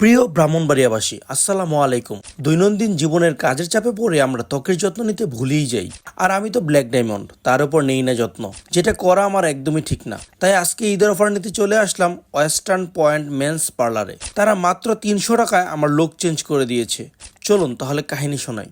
প্রিয় ব্রাহ্মণবাড়িয়াবাসী, আসসালামু আলাইকুম। দৈনন্দিন জীবনের কাজের চাপে পড়ে আমরা ত্বকের যত্ন নিতে ভুলেই যাই। আর আমি তো ব্ল্যাক ডায়মন্ড, তার উপর নেই না যত্ন। যেটা করা আমার একদমই ঠিক না। তাই আজকে ঈদের অফার নিতে চলে আসলাম ওয়েস্টার্ন পয়েন্ট মেন্স পার্লারে। তারা মাত্র তিনশো টাকায় আমার লোক চেঞ্জ করে দিয়েছে। চলুন তাহলে কাহিনী শোনাই।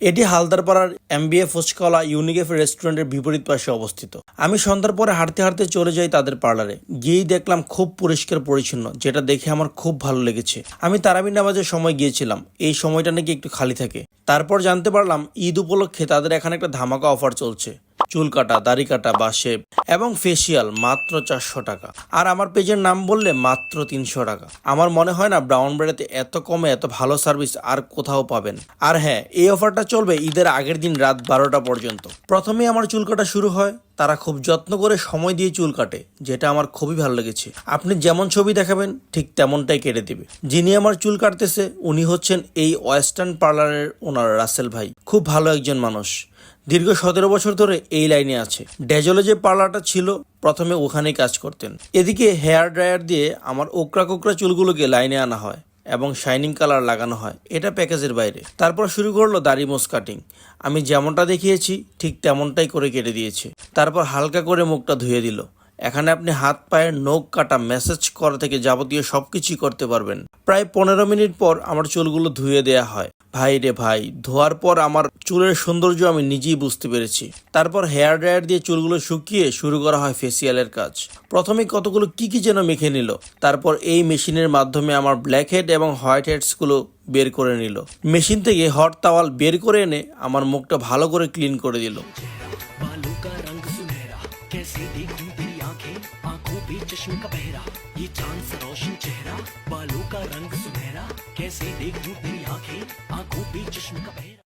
এটি হালদারপাড়ার এমবিএ ফুচকলা ইউনিকেফ রেস্টুরেন্টের বিপরীত পাশে অবস্থিত। আমি সন্ধ্যার পরে হাঁটতে হাঁটতে চলে যাই তাদের পার্লারে। গিয়েই দেখলাম খুব পরিষ্কার পরিচ্ছন্ন, যেটা দেখে আমার খুব ভালো লেগেছে। আমি তারাবিন নামাজের সময় গিয়েছিলাম। এই সময়টা নাকি একটু খালি থাকে। তারপর জানতে পারলাম, ঈদ উপলক্ষে তাদের এখানে একটা ধামাকা অফার চলছে। চুল কাটা, দাড়ি কাটা বা শেপ এবং ফেসিয়াল মাত্র চারশো টাকা। আর আমার পেজের নাম বললে মাত্র তিনশো টাকা। আমার মনে হয় না ব্রাউন ব্রেডেতে এত কমে এত ভালো সার্ভিস আর কোথাও পাবেন। আর হ্যাঁ এই অফারটা চলবে ঈদের আগের দিন রাত বারোটা পর্যন্ত। প্রথমেই আমার চুল কাটা শুরু হয় তারা খুব যত্ন করে সময় দিয়ে চুল কাটে, যেটা আমার খুবই ভালো লেগেছে। আপনি যেমন ছবি দেখাবেন, ঠিক তেমনটাই কেটে দিবে। যিনি আমার চুল কাটতেছে, উনি হচ্ছেন এই ওয়েস্টার্ন পার্লারের ওনার রাসেল ভাই। খুব ভালো একজন মানুষ। দীর্ঘ সতেরো বছর ধরে এই লাইনে আছে। ডেজলে যে পার্লারটা ছিল, প্রথমে ওখানেই কাজ করতেন। এদিকে হেয়ার ড্রায়ার দিয়ে আমার ওকরা কোকরা চুলগুলোকে লাইনে আনা হয়। এবং শাইনিং কালার লাগানো হয়। এটা প্যাকেজের বাইরে। তারপর শুরু করল দাড়ি মোস কাটিং আমি যেমনটা দেখিয়েছি, ঠিক তেমনটাই করে কেটে দিয়েছে। তারপর হালকা করে মুখটা ধুয়ে দিল। এখানে আপনি হাত পায়ের নখ কাটা মেসেজ করা থেকে যাবতীয় সবকিছুই করতে পারবেন। প্রায় পনেরো মিনিট পর আমার চুলগুলো ধুয়ে দেয়া হয়। ভাই রে ভাই, ধোয়ার পর আমার চুলের সৌন্দর্য আমি নিজেই বুঝতে পেরেছি। তারপর হেয়ার ড্রায়ার দিয়ে চুলগুলো শুকিয়ে শুরু করা হয় ফেসিয়ালের কাজ। প্রথমে কতগুলো কি কি যেন মেখে নিল, তারপর এই মেশিনের মাধ্যমে আমার ব্ল্যাক হেড এবং হোয়াইট হেডসগুলো বের করে নিল। মেশিন থেকে হট তাওয়াল বের করে এনে আমার মুখটা ভালো করে ক্লিন করে দিল। पे चश्मे का पहरा, ये चाँद सा रोशन चेहरा, बालों का रंग सुनहरा, कैसे देख देखूँ तेरी आँखें? आँखों पे चश्मे का पहरा।